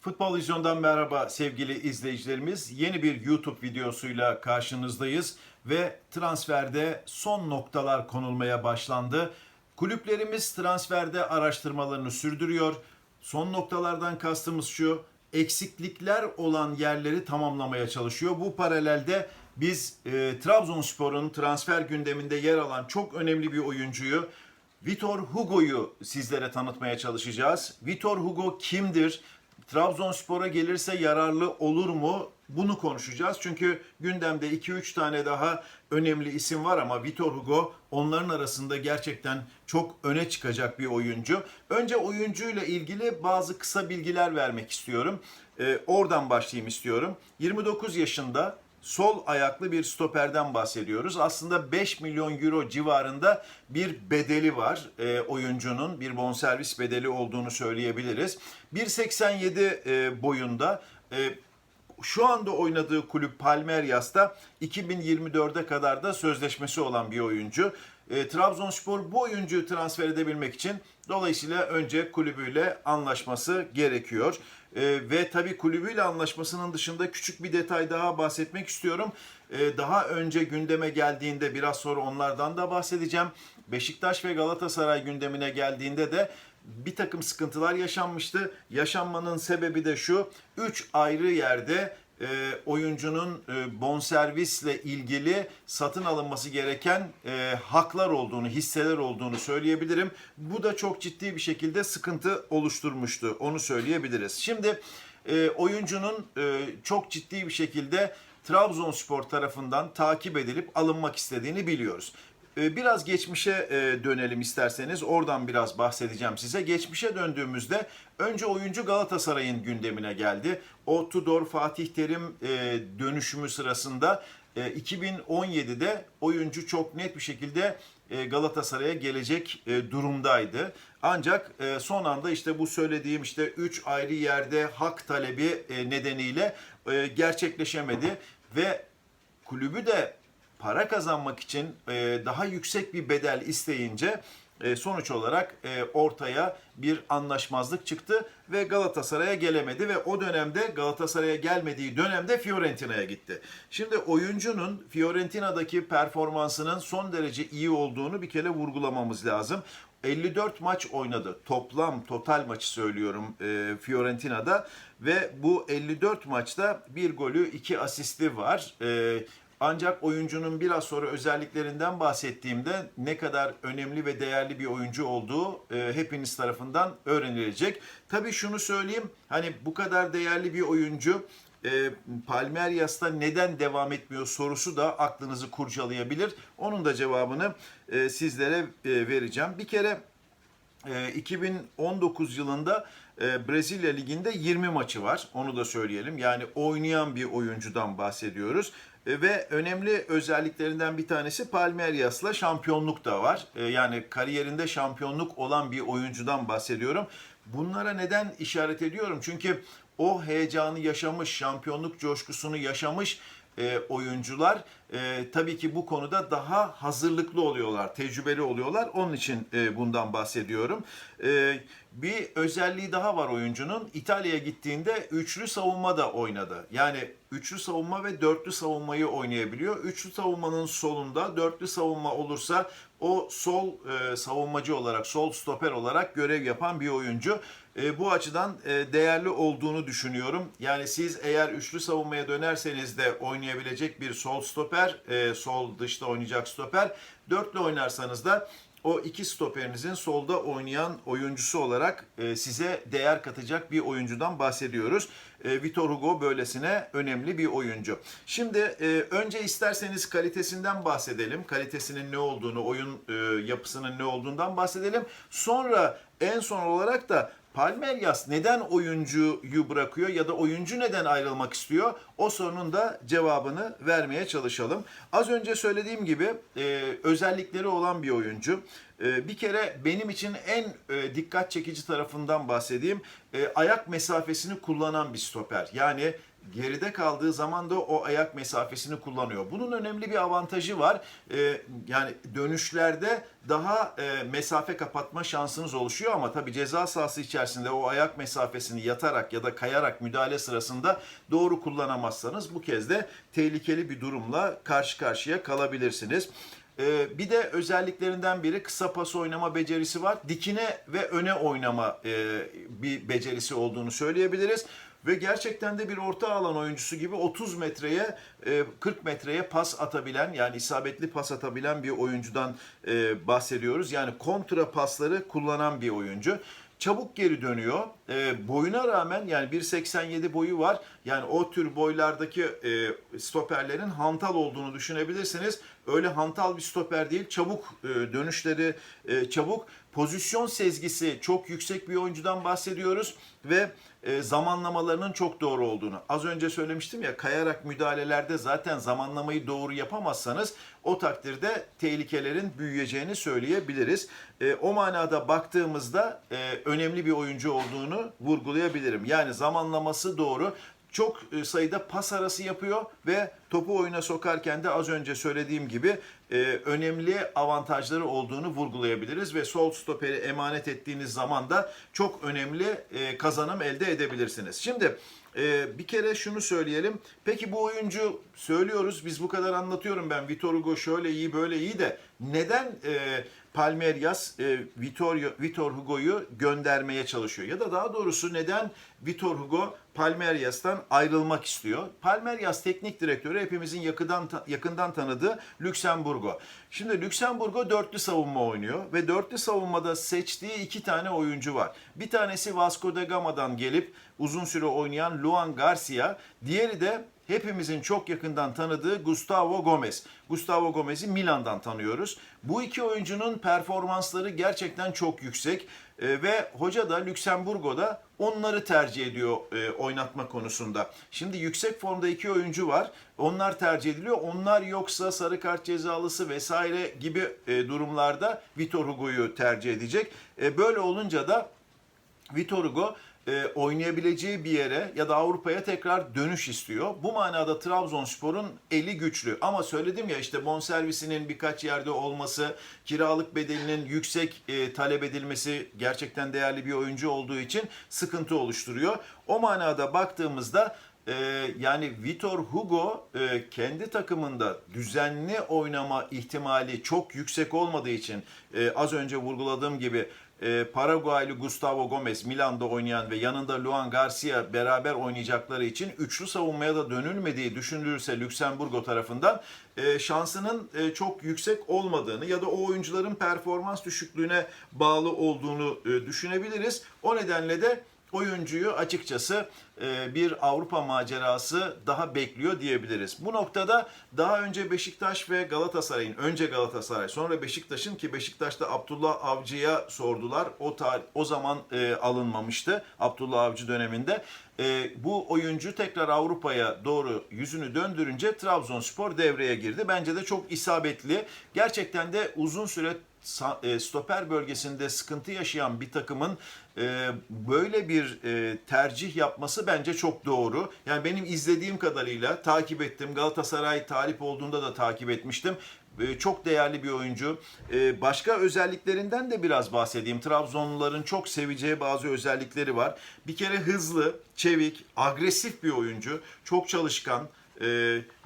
Futbol Vizyon'dan merhaba sevgili izleyicilerimiz. Yeni bir YouTube videosuyla karşınızdayız ve transferde son noktalar konulmaya başlandı. Kulüplerimiz transferde araştırmalarını sürdürüyor. Son noktalardan kastımız şu, eksiklikler olan yerleri tamamlamaya çalışıyor. Bu paralelde biz e, Trabzonspor'un transfer gündeminde yer alan çok önemli bir oyuncuyu Vitor Hugo'yu sizlere tanıtmaya çalışacağız. Vitor Hugo kimdir? Trabzonspor'a gelirse yararlı olur mu? Bunu konuşacağız. Çünkü gündemde 2-3 tane daha önemli isim var ama Vitor Hugo onların arasında gerçekten çok öne çıkacak bir oyuncu. Önce oyuncuyla ilgili bazı kısa bilgiler vermek istiyorum. Ee, oradan başlayayım istiyorum. 29 yaşında sol ayaklı bir stoperden bahsediyoruz. Aslında 5 milyon euro civarında bir bedeli var e, oyuncunun. Bir bonservis bedeli olduğunu söyleyebiliriz. 1.87 e, boyunda. E, şu anda oynadığı kulüp Palmeiras'ta 2024'e kadar da sözleşmesi olan bir oyuncu. E, Trabzonspor bu oyuncuyu transfer edebilmek için dolayısıyla önce kulübüyle anlaşması gerekiyor. E, ve tabii kulübüyle anlaşmasının dışında küçük bir detay daha bahsetmek istiyorum. E, daha önce gündeme geldiğinde biraz sonra onlardan da bahsedeceğim. Beşiktaş ve Galatasaray gündemine geldiğinde de bir takım sıkıntılar yaşanmıştı. Yaşanmanın sebebi de şu. Üç ayrı yerde e, oyuncunun e, bonservisle ilgili satın alınması gereken e, haklar olduğunu, hisseler olduğunu söyleyebilirim. Bu da çok ciddi bir şekilde sıkıntı oluşturmuştu. Onu söyleyebiliriz. Şimdi e, oyuncunun e, çok ciddi bir şekilde Trabzonspor tarafından takip edilip alınmak istediğini biliyoruz. Ee, Biraz geçmişe e, dönelim isterseniz. Oradan biraz bahsedeceğim size. Geçmişe döndüğümüzde önce oyuncu Galatasaray'ın gündemine geldi. O Tudor Fatih Terim e, dönüşümü sırasında e, 2017'de oyuncu çok net bir şekilde e, Galatasaray'a gelecek e, durumdaydı. Ancak e, son anda işte bu söylediğim işte 3 ayrı yerde hak talebi e, nedeniyle e, gerçekleşemedi ve kulübü de para kazanmak için e, daha yüksek bir bedel isteyince e, sonuç olarak e, ortaya bir anlaşmazlık çıktı ve Galatasaray'a gelemedi ve o dönemde Galatasaray'a gelmediği dönemde Fiorentina'ya gitti. Şimdi oyuncunun Fiorentina'daki performansının son derece iyi olduğunu bir kere vurgulamamız lazım. 54 maç oynadı. Toplam total maçı söylüyorum e, Fiorentina'da ve bu 54 maçta bir golü iki asisti var. E, ancak oyuncunun biraz sonra özelliklerinden bahsettiğimde ne kadar önemli ve değerli bir oyuncu olduğu e, hepiniz tarafından öğrenilecek. Tabii şunu söyleyeyim. Hani bu kadar değerli bir oyuncu e, Palmeiras'ta neden devam etmiyor sorusu da aklınızı kurcalayabilir. Onun da cevabını e, sizlere e, vereceğim. Bir kere e, 2019 yılında e, Brezilya Ligi'nde 20 maçı var. Onu da söyleyelim. Yani oynayan bir oyuncudan bahsediyoruz. E, ve önemli özelliklerinden bir tanesi Palmeiras'la şampiyonluk da var. E, yani kariyerinde şampiyonluk olan bir oyuncudan bahsediyorum. Bunlara neden işaret ediyorum? Çünkü o heyecanı yaşamış, şampiyonluk coşkusunu yaşamış e, oyuncular e, tabii ki bu konuda daha hazırlıklı oluyorlar, tecrübeli oluyorlar. Onun için e, bundan bahsediyorum. E, bir özelliği daha var oyuncunun. İtalya'ya gittiğinde üçlü savunma da oynadı. Yani üçlü savunma ve dörtlü savunmayı oynayabiliyor. Üçlü savunmanın solunda, dörtlü savunma olursa o sol e, savunmacı olarak, sol stoper olarak görev yapan bir oyuncu. E, bu açıdan e, değerli olduğunu düşünüyorum. Yani siz eğer üçlü savunmaya dönerseniz de oynayabilecek bir sol stoper, e, sol dışta oynayacak stoper. Dörtlü oynarsanız da o iki stoperinizin solda oynayan oyuncusu olarak e, size değer katacak bir oyuncudan bahsediyoruz. E, Vitor Hugo böylesine önemli bir oyuncu. Şimdi e, önce isterseniz kalitesinden bahsedelim. Kalitesinin ne olduğunu, oyun e, yapısının ne olduğundan bahsedelim. Sonra en son olarak da Palmeiras neden oyuncuyu bırakıyor ya da oyuncu neden ayrılmak istiyor? O sorunun da cevabını vermeye çalışalım. Az önce söylediğim gibi e, özellikleri olan bir oyuncu. E, bir kere benim için en e, dikkat çekici tarafından bahsedeyim. E, ayak mesafesini kullanan bir stoper. Yani geride kaldığı zaman da o ayak mesafesini kullanıyor. Bunun önemli bir avantajı var. Ee, yani dönüşlerde daha e, mesafe kapatma şansınız oluşuyor ama tabii ceza sahası içerisinde o ayak mesafesini yatarak ya da kayarak müdahale sırasında doğru kullanamazsanız bu kez de tehlikeli bir durumla karşı karşıya kalabilirsiniz. Ee, bir de özelliklerinden biri kısa pas oynama becerisi var. Dikine ve öne oynama e, bir becerisi olduğunu söyleyebiliriz. Ve gerçekten de bir orta alan oyuncusu gibi 30 metreye, e, 40 metreye pas atabilen yani isabetli pas atabilen bir oyuncudan e, bahsediyoruz. Yani kontra pasları kullanan bir oyuncu çabuk geri dönüyor. E, boyuna rağmen yani 1.87 boyu var. Yani o tür boylardaki e, stoperlerin hantal olduğunu düşünebilirsiniz. Öyle hantal bir stoper değil. Çabuk e, dönüşleri e, çabuk. Pozisyon sezgisi çok yüksek bir oyuncudan bahsediyoruz ve e, zamanlamalarının çok doğru olduğunu. Az önce söylemiştim ya kayarak müdahalelerde zaten zamanlamayı doğru yapamazsanız o takdirde tehlikelerin büyüyeceğini söyleyebiliriz. E, o manada baktığımızda e, önemli bir oyuncu olduğunu vurgulayabilirim. Yani zamanlaması doğru çok e, sayıda pas arası yapıyor ve topu oyuna sokarken de az önce söylediğim gibi e, önemli avantajları olduğunu vurgulayabiliriz ve sol stoperi emanet ettiğiniz zaman da çok önemli e, kazanım elde edebilirsiniz. Şimdi e, bir kere şunu söyleyelim. Peki bu oyuncu söylüyoruz biz bu kadar anlatıyorum ben Vitor Hugo şöyle iyi böyle iyi de neden e, Palmeiras e, Vitor, Vitor Hugo'yu göndermeye çalışıyor? Ya da daha doğrusu neden Vitor Hugo Palmeiras'tan ayrılmak istiyor? Palmeiras teknik direktörü hepimizin yakından yakından tanıdığı Lüksemburgo. Şimdi Lüksemburgo dörtlü savunma oynuyor ve dörtlü savunmada seçtiği iki tane oyuncu var. Bir tanesi Vasco da Gama'dan gelip uzun süre oynayan Luan Garcia, diğeri de hepimizin çok yakından tanıdığı Gustavo Gomez. Gustavo Gomez'i Milan'dan tanıyoruz. Bu iki oyuncunun performansları gerçekten çok yüksek E, ve hoca da Lüksemburgo'da onları tercih ediyor e, oynatma konusunda. Şimdi yüksek formda iki oyuncu var. Onlar tercih ediliyor. Onlar yoksa sarı kart cezalısı vesaire gibi e, durumlarda Vitor Hugo'yu tercih edecek. E, böyle olunca da Vitor Hugo e, oynayabileceği bir yere ya da Avrupa'ya tekrar dönüş istiyor. Bu manada Trabzonspor'un eli güçlü. Ama söyledim ya işte bonservisinin birkaç yerde olması, kiralık bedelinin yüksek e, talep edilmesi gerçekten değerli bir oyuncu olduğu için sıkıntı oluşturuyor. O manada baktığımızda e, yani Vitor Hugo e, kendi takımında düzenli oynama ihtimali çok yüksek olmadığı için e, az önce vurguladığım gibi e, Paraguaylı Gustavo Gomez Milan'da oynayan ve yanında Luan Garcia beraber oynayacakları için üçlü savunmaya da dönülmediği düşünülürse Lüksemburgo tarafından e, şansının e, çok yüksek olmadığını ya da o oyuncuların performans düşüklüğüne bağlı olduğunu e, düşünebiliriz. O nedenle de oyuncuyu açıkçası e, bir Avrupa macerası daha bekliyor diyebiliriz. Bu noktada daha önce Beşiktaş ve Galatasaray'ın, önce Galatasaray sonra Beşiktaş'ın ki Beşiktaş'ta Abdullah Avcı'ya sordular. O tar o zaman e, alınmamıştı Abdullah Avcı döneminde. E, bu oyuncu tekrar Avrupa'ya doğru yüzünü döndürünce Trabzonspor devreye girdi. Bence de çok isabetli. Gerçekten de uzun süre stoper bölgesinde sıkıntı yaşayan bir takımın e, böyle bir e, tercih yapması bence çok doğru. Yani benim izlediğim kadarıyla takip ettim. Galatasaray talip olduğunda da takip etmiştim. E, Çok değerli bir oyuncu. E, Başka özelliklerinden de biraz bahsedeyim. Trabzonluların çok seveceği bazı özellikleri var. Bir kere hızlı, çevik, agresif bir oyuncu. Çok çalışkan e,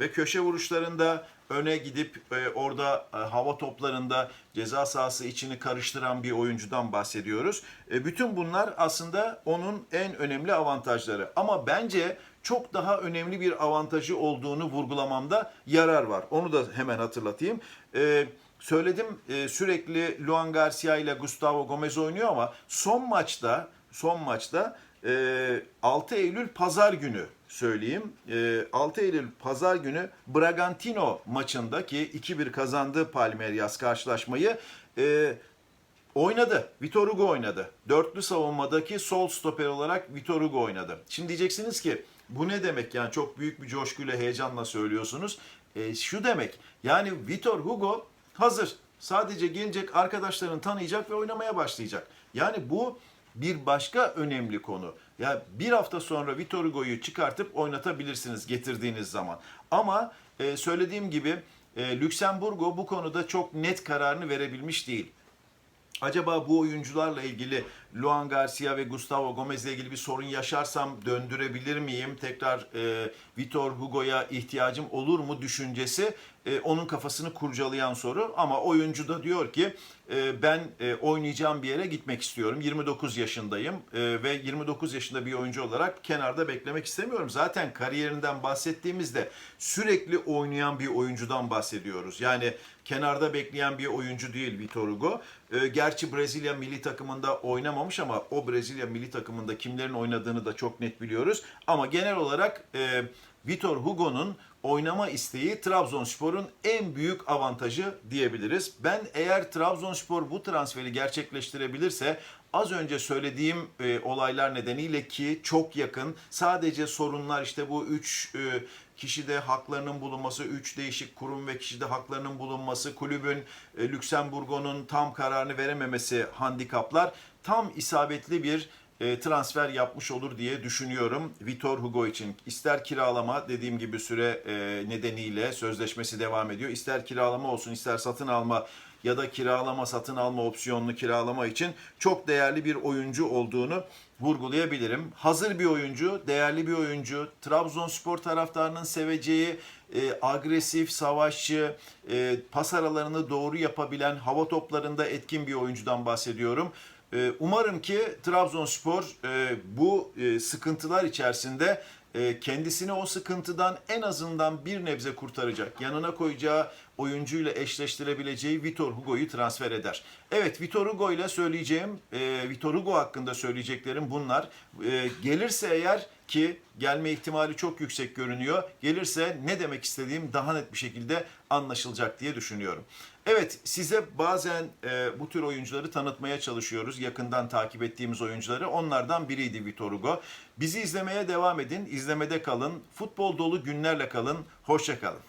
ve köşe vuruşlarında öne gidip e, orada e, hava toplarında ceza sahası içini karıştıran bir oyuncudan bahsediyoruz. E, bütün bunlar aslında onun en önemli avantajları. Ama bence çok daha önemli bir avantajı olduğunu vurgulamamda yarar var. Onu da hemen hatırlatayım. E, söyledim e, sürekli Luan Garcia ile Gustavo Gomez oynuyor ama son maçta son maçta 6 Eylül Pazar günü söyleyeyim. E, 6 Eylül Pazar günü Bragantino maçında ki 2-1 kazandı Palmeiras karşılaşmayı. E, oynadı. Vitor Hugo oynadı. Dörtlü savunmadaki sol stoper olarak Vitor Hugo oynadı. Şimdi diyeceksiniz ki bu ne demek yani çok büyük bir coşkuyla heyecanla söylüyorsunuz. E, şu demek yani Vitor Hugo hazır. Sadece gelecek arkadaşlarını tanıyacak ve oynamaya başlayacak. Yani bu bir başka önemli konu. Ya bir hafta sonra Vitor Hugo'yu çıkartıp oynatabilirsiniz getirdiğiniz zaman. Ama e, söylediğim gibi e, Lüksemburgo bu konuda çok net kararını verebilmiş değil. Acaba bu oyuncularla ilgili Luan Garcia ve Gustavo Gomez'le ilgili bir sorun yaşarsam döndürebilir miyim? Tekrar e, Vitor Hugo'ya ihtiyacım olur mu düşüncesi e, onun kafasını kurcalayan soru. Ama oyuncu da diyor ki e, ben e, oynayacağım bir yere gitmek istiyorum. 29 yaşındayım e, ve 29 yaşında bir oyuncu olarak kenarda beklemek istemiyorum. Zaten kariyerinden bahsettiğimizde sürekli oynayan bir oyuncudan bahsediyoruz. Yani kenarda bekleyen bir oyuncu değil Vitor Hugo. E, gerçi Brezilya milli takımında oynamamış ama o Brezilya milli takımında kimlerin oynadığını da çok net biliyoruz. Ama genel olarak e, Vitor Hugo'nun oynama isteği Trabzonspor'un en büyük avantajı diyebiliriz. Ben eğer Trabzonspor bu transferi gerçekleştirebilirse az önce söylediğim e, olaylar nedeniyle ki çok yakın sadece sorunlar işte bu üç e, kişide haklarının bulunması, üç değişik kurum ve kişide haklarının bulunması, kulübün e, Lüksemburgo'nun tam kararını verememesi handikaplar tam isabetli bir e, transfer yapmış olur diye düşünüyorum Vitor Hugo için. İster kiralama dediğim gibi süre e, nedeniyle sözleşmesi devam ediyor. İster kiralama olsun ister satın alma ya da kiralama satın alma opsiyonlu kiralama için çok değerli bir oyuncu olduğunu vurgulayabilirim. Hazır bir oyuncu, değerli bir oyuncu. Trabzonspor taraftarının seveceği e, agresif, savaşçı, e, pas aralarını doğru yapabilen, hava toplarında etkin bir oyuncudan bahsediyorum. Ee, Umarım ki Trabzonspor e, bu e, sıkıntılar içerisinde e, kendisini o sıkıntıdan en azından bir nebze kurtaracak. Yanına koyacağı oyuncuyla eşleştirebileceği Vitor Hugo'yu transfer eder. Evet Vitor Hugo ile söyleyeceğim, Vitor Hugo hakkında söyleyeceklerim bunlar. Gelirse eğer ki gelme ihtimali çok yüksek görünüyor. Gelirse ne demek istediğim daha net bir şekilde anlaşılacak diye düşünüyorum. Evet size bazen e, bu tür oyuncuları tanıtmaya çalışıyoruz. Yakından takip ettiğimiz oyuncuları. Onlardan biriydi Vitor Hugo. Bizi izlemeye devam edin. İzlemede kalın. Futbol dolu günlerle kalın. Hoşçakalın.